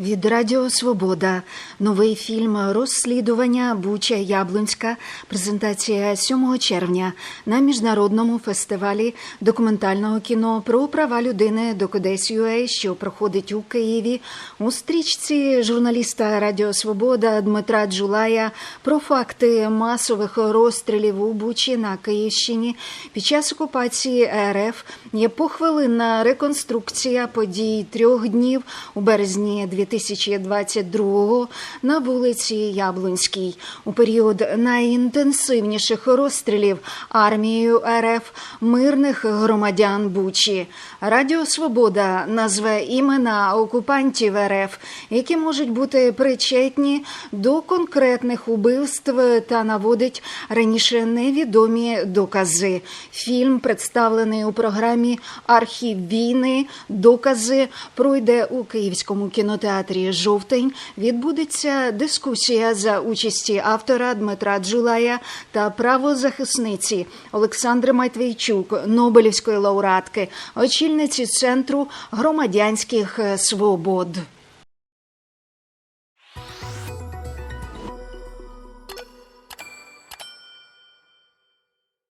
Від Радіо Свобода новий фільм Розслідування Буча Яблунська. Презентація 7 червня на міжнародному фестивалі документального кіно про права людини до Докудесь.UA, що проходить у Києві. У стрічці журналіста Радіо Свобода Дмитра Джулая про факти масових розстрілів у Бучі на Київщині під час окупації РФ є похвилинна реконструкція подій трьох днів у березні 2022 на вулиці Яблунській. У період найінтенсивніших розстрілів армією РФ мирних громадян Бучі. Радіо Свобода назве імена окупантів РФ, які можуть бути причетні до конкретних убивств та наводить раніше невідомі докази. Фільм представлений у програмі Архів війни. Докази пройде у Київському кінотеатрі Жовтень. Відбудеться дискусія за участі автора Дмитра Джулая та правозахисниці Олександри Матвійчук, Нобелівської лауреатки, очільниці центру громадянських свобод.